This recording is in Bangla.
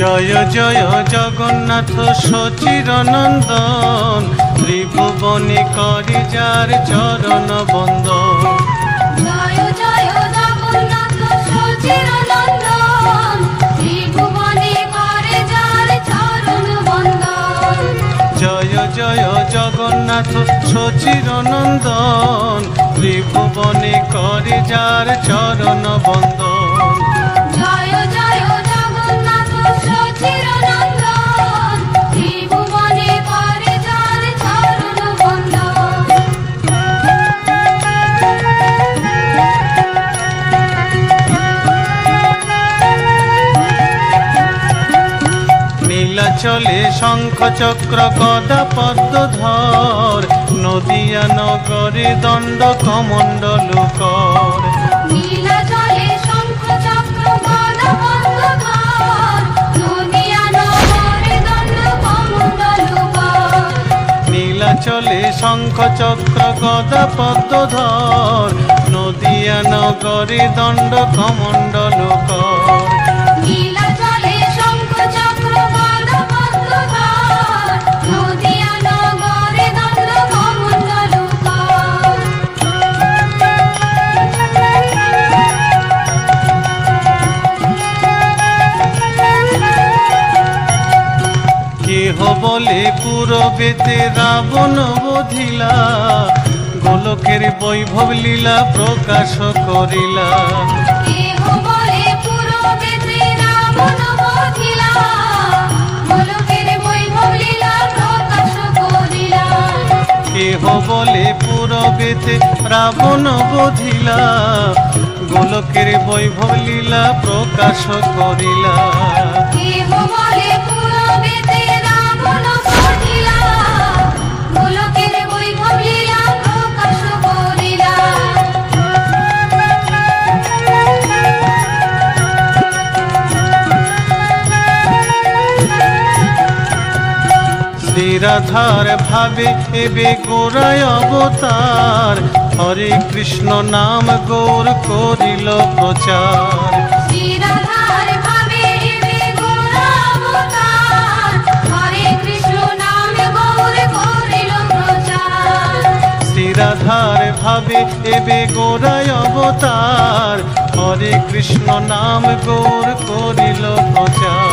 জয় জয় জগন্নাথ সচির নন্দন ত্রিভুবনে করি যার চরণ জয় জয় জগন্নাথ সচির নন্দন ত্রিভুবনে করে যার চরণ বন্দন জয় জয় জগন্নাথ সচির ত্রিভুবনে করে যার চরণ বন্দন নীলাচলে শঙ্খ চক্র গদা পদ্মধর। নদিয়া নগরে দণ্ড কমণ্ডল কর। গদা নগরে দণ্ড কমণ্ডল কর। নীলাচলে শঙ্খ গদা পদ্মধর। নদিয়া নগরে দণ্ড কমণ্ডল কর। বলে পুরবেতে রাবণ বধিলা গোলকের বৈভব লীলা প্রকাশ করিলা। কেহ বলে পুরবেতে রাবণ বধিলা গোলকের বৈভব লীলা প্রকাশ করিলা। কেহ বলে শ্রীরাধার ভাবে এবে গোড়ায় অবতার। হরে কৃষ্ণ নাম গৌর করিল প্রচার। শ্রীরাধার ভাবে এবে গোরা অবতার। হরে কৃষ্ণ নাম গৌর করিল প্রচার।